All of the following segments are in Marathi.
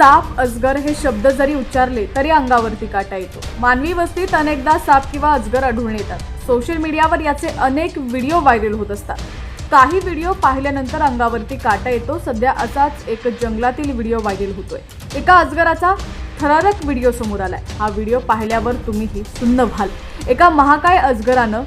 साप अजगर हे शब्द जरी उच्चारले तरी अंगावरती काटा येतो. मानवी वस्तीत अनेकदा साप किंवा अजगर आढळून येतात. सोशल मीडियावर याचे अनेक व्हिडिओ व्हायरल होत असतात. काही व्हिडिओ पाहिल्यानंतर अंगावरती काटा येतो. सध्या असाच एक जंगलातील व्हिडिओ व्हायरल होतोय. एका अजगराचा थरारक व्हिडिओ समोर आलाय. हा व्हिडिओ पाहिल्यावर तुम्हीही सुन्न व्हाल. एका महाकाय अजगरानं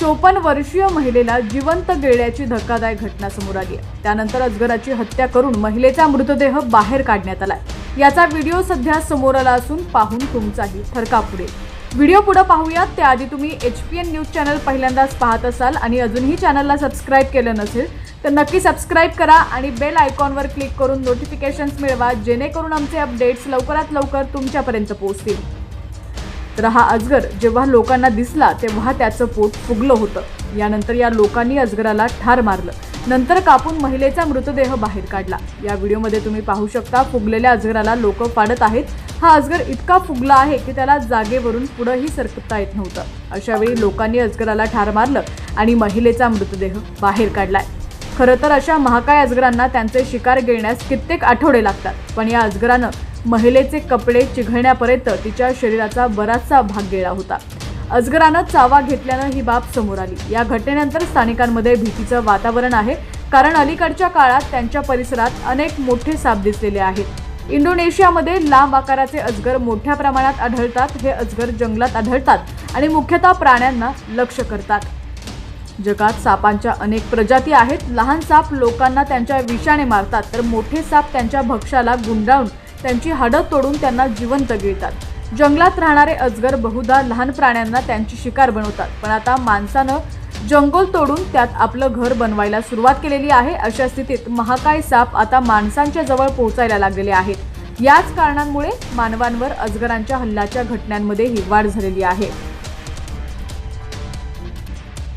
चोपन्न वर्षीय महिलेला जिवंत गेळ्याची धक्कादायक घटना समोर आली आहे. त्यानंतर अजगराची हत्या करून महिलेचा मृतदेह बाहेर काढण्यात आलाय. याचा व्हिडिओ सध्या समोर आला असून पाहून तुमचाही थरका पुढे. व्हिडिओ पुढे पाहूयात. त्याआधी तुम्ही H P N news channel पहिल्यांदाच पाहत असाल आणि अजूनही चॅनलला सबस्क्राईब केलं नसेल तर नक्की सबस्क्राईब करा आणि बेल आयकॉनवर क्लिक करून नोटिफिकेशन्स मिळवा जेणेकरून आमचे अपडेट्स लवकरात लवकर तुमच्यापर्यंत पोहोचतील. तर हा अजगर जेव्हा लोकांना दिसला तेव्हा त्याचं पोट फुगलं होतं. यानंतर या लोकांनी अजगराला ठार मारलं. नंतर कापून महिलेचा मृतदेह बाहेर काढला. या व्हिडिओमध्ये तुम्ही पाहू शकता फुगलेल्या अजगराला लोक पाडत आहेत. हा अजगर इतका फुगला आहे की त्याला जागेवरून पुढंही सरकता येत नव्हतं. अशावेळी लोकांनी अजगराला ठार मारलं आणि महिलेचा मृतदेह बाहेर काढलाय. खरं तर अशा महाकाय अजगरांना त्यांचे शिकार गिळण्यास कित्येक आठवडे लागतात. पण या अजगरानं महिलेचे कपडे चिघळण्यापर्यंत तिच्या शरीराचा बराचसा भाग गेला होता. अजगरानं चावा घेतल्यानं ही बाब समोर आली. या घटनेनंतर स्थानिकांमध्ये भीतीचं वातावरण आहे. कारण अलीकडच्या काळात त्यांच्या परिसरात अनेक मोठे साप दिसलेले आहेत. इंडोनेशियामध्ये लांब आकाराचे अजगर मोठ्या प्रमाणात आढळतात. हे अजगर जंगलात आढळतात आणि मुख्यतः प्राण्यांना लक्ष करतात. जगात सापांच्या अनेक प्रजाती आहेत. लहान साप लोकांना त्यांच्या विषाने मारतात तर मोठे साप त्यांच्या भक्ष्याला गुंडाळून त्यांची हाडं तोडून त्यांना जिवंत गिळतात. जंगलात राहणारे अजगर बहुधा लहान प्राण्यांना त्यांची शिकार बनवतात. पण आता माणसानं जंगल तोडून त्यात आपलं घर बनवायला सुरुवात केलेली आहे. अशा स्थितीत महाकाय साप आता माणसांच्या जवळ पोहोचायला लागलेले आहेत. याच कारणांमुळे मानवांवर अजगरांच्या हल्ल्याच्या घटनांमध्येही वाढ झालेली आहे.